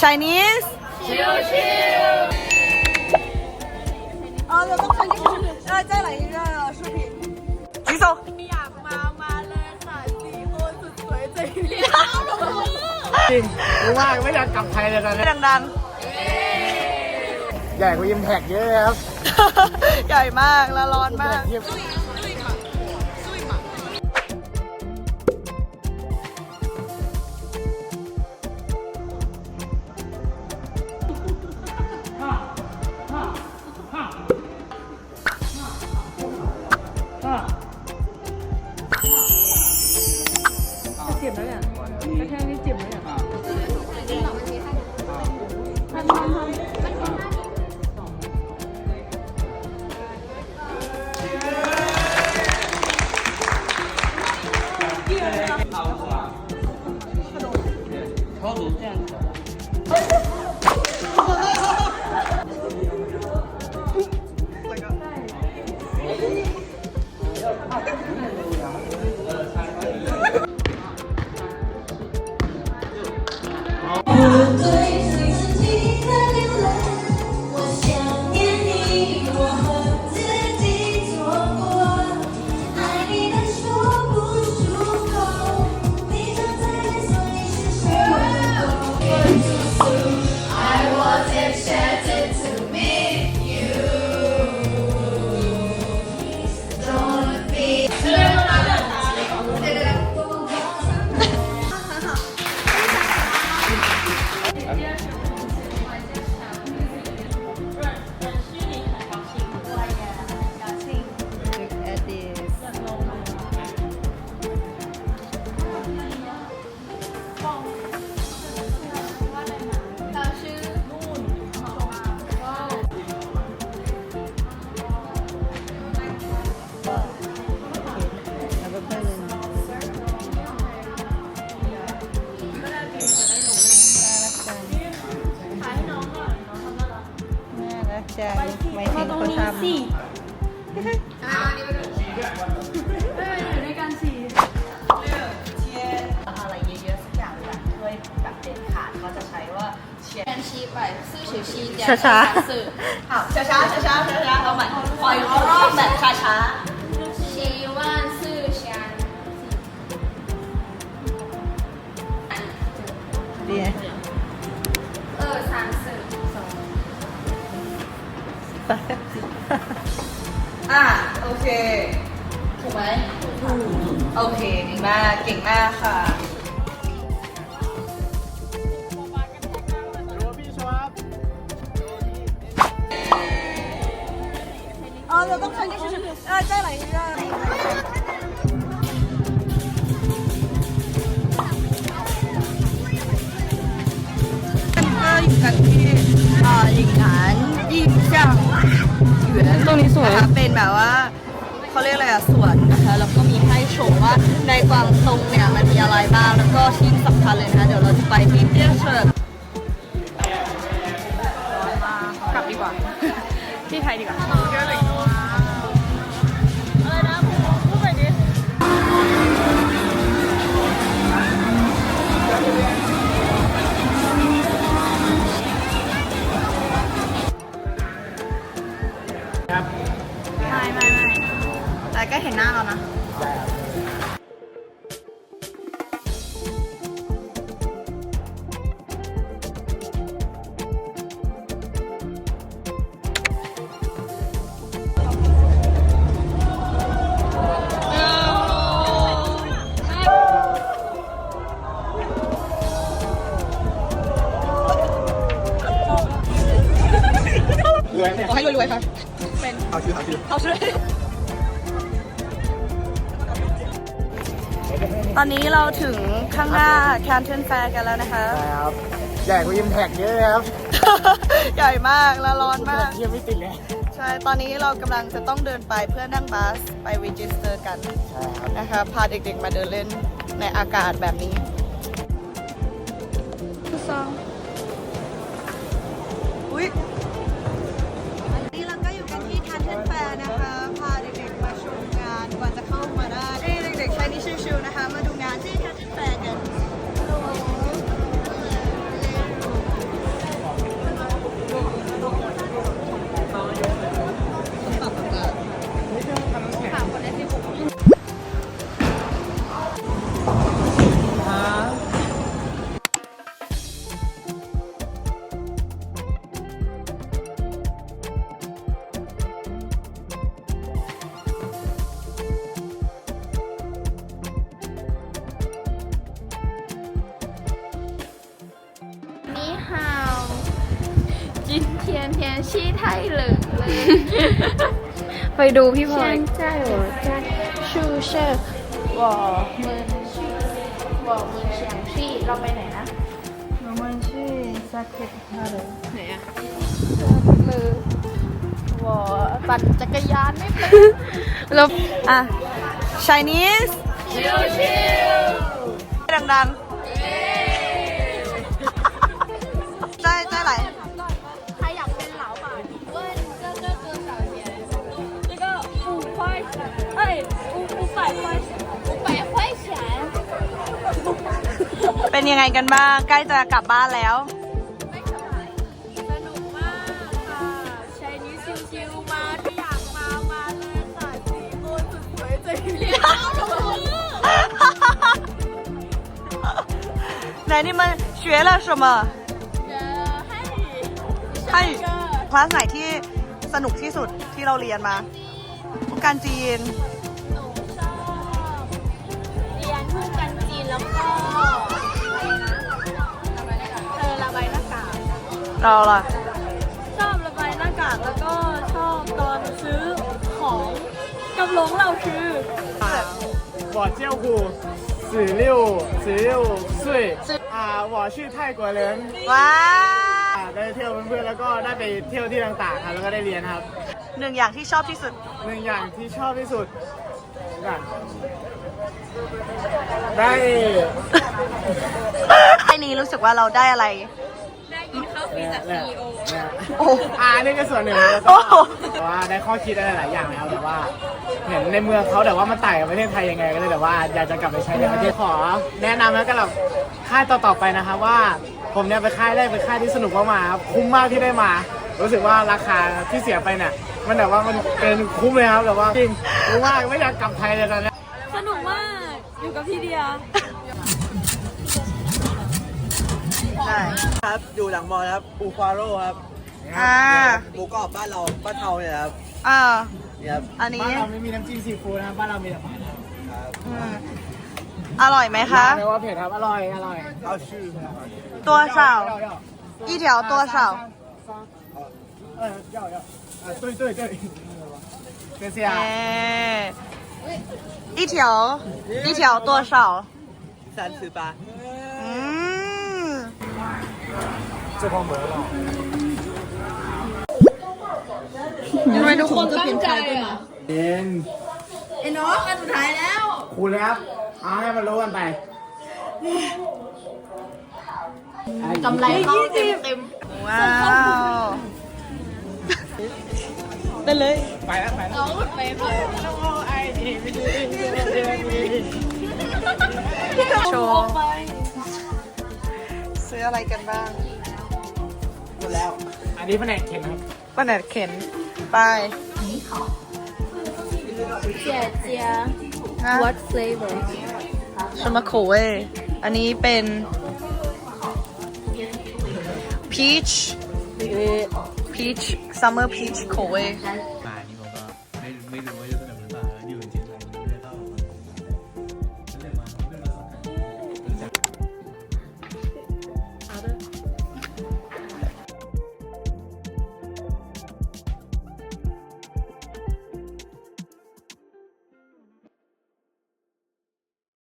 Chinese ชิวชิวเออเราต้องใช้ที่คุณเออใจไหลเรื่อยๆสุพินจิโซอยากมามาเลยค่ะสีโคนสุดสวยใจเรียจริงรู้ว่ไม่อยากกลับไทยเลยตอนนี้ดังๆ ใหญ่กว่าอิมแพกเยอะครับ ใหญ่มากและร้อนมาก อะไรเยอะๆสักอย่างแบบช่วยแบบเด็ดขาดเขาจะใช้ว่าเชียนชีไปซื่อเฉียวชีเดียวช้าสื่อช้าช้าช้าช้าช้าช้าเอาใหม่คอยรอบแบบช้าช้า希 โอเคดีมาก เก่งมากค่ะ เออเราต้องใช้ที่ชุดเออใช่หลายอย่างกันที่อ่าหลิงหนานยิ่เจ้างหยวนตรงนี้สวยนเป็นแบบว่าเขาเรียกอะไรอะสวน ว่าในกวางตงเนี่ยมันมีอะไรบ้าง แล้วก็ที่สำคัญเลยนะคะ เดี๋ยวเราจะไปที่เตี้ยเฉิดกลับดีกว่า ที่ไทยดีกว่าครับไม่ไม่ไม่แต่ก็เห็นหน้าเรานะ วยเนี่ยขอให้รวยๆค่ะเอาชื่อเอาชื่อเอาช่วยตอนนี้เราถึงข้างหน้าแคนเทนแฟร์กันแล้วนะคะใช่ครับใหญ่กว่ายิมแท็กเยอะครับใหญ่มากและร้อนมาก เทียบไม่ติดเลยใช่ ตอนนี้เรากำลังจะต้องเดินไปเพื่อนั่งบัสไปรีจิสเตอร์กันใช่ครับ นะคะ พาเด็กๆมาเดินเล่นในอากาศแบบนี้ 天天气太冷了。 ไปดูพี่พลอย 现在我在宿舍，我们去，我们想去，เราไปไหนนะ 我们去 Sacred Heart ไหนอะมือ我ปั่นจักรยานไม่เป็น แล้วอ่ะ Chinese ดังๆได้ได้ไหล เป็นยังไงกันบ้าง ใกล้จะกลับบ้านแล้ว สนุกมากค่ะใช้นี้ชิวๆมาที่อยากมามาเลยค่ะสีโมนสุดสวยใจเรียน ไหน你们学了什么ให้คลาสไหนที่สนุกที่สุดที่เราเรียนมา การจีน หนูชอบเรียนพูดกันจีนแล้วก็ เราล่ะ ชอบระบายหน้ากากแล้วก็ชอบตอนซื้อของกับหลงเราคือ 我叫虎十六十六岁啊我是泰国人 ว้า อ่าได้เที่ยวเพื่อนๆแล้วก็ได้ไปเที่ยวที่ต่างๆครับแล้วก็ได้เรียนครับ หนึ่งอย่างที่ชอบที่สุด หนึ่งอย่างที่ชอบที่สุดกันได้ ไอ้นี้รู้สึกว่าเราได้อะไร เนี่ยเนี่ยเนี่ยโอ้อ่านี่ก็ส่วนหนึ่งแล้วโอ้ก็โหแต่ว่าได้ข้อคิดอะไรหลายอย่างแล้วแต่ว่า เห็นในเมืองเขาแต่ว่ามันต่างกับประเทศไทยยังไงก็เลยแต่ว่าอยากจะกลับไปใช้ในประเทศขอ แนะนำแล้วก็แบบค่ายต่อๆไปนะครับว่าผมเนี่ยไปค่ายได้เป็นค่ายที่สนุกมากๆครับคุ้มมากที่ได้มา รู้สึกว่าราคาที่เสียไปเนี่ยมันแบบว่ามันเป็นคุ้มเลยครับแบบว่าจริงรู้ว่าไม่อยากกลับไทยเลยตอนเนี้ยสนุกมากอยู่กับพี่เดีย ได้ ครับอยู่หลังมอครับอูควาโร่ครับ อ่า หมูกรอบบ้านเราบ้านเทาเนี่ยครับ อ่า เนี่ยครับ อันนี้ บ้านเราไม่มีน้ำจิ้มซีฟู้ดนะครับบ้านเรามีแต่ปลา อืมอร่อยไหมคะ แปลว่าเผ็ดครับอร่อยอร่อย เอาชื่อ ตัวเสา一条多少呃，要要，啊，对对对，谢谢 เอ 啊。一条一条多少 三十八 เจ้าของเหมือนเราทำไมทุนใจอะเอ็นไอ้น้องอันสุดท้ายแล้วครูแล้วเอาให้มันรู้กันไปกำไรเข้าเต็มเต็มว้าวได้เลย ไปแล้วไปแล้วไปเลยต้องเอาไอเดียไปดูเองดูเองโชว์ ซื้ออะไรกันบ้างหมดแล้ว อันนี้แผนกเข็นครับแหนดเข็นไปนี่ค่ะเจียเจีย，What flavor？ชมาโคเวอันนี้เป็น peach peach summer peach โคเว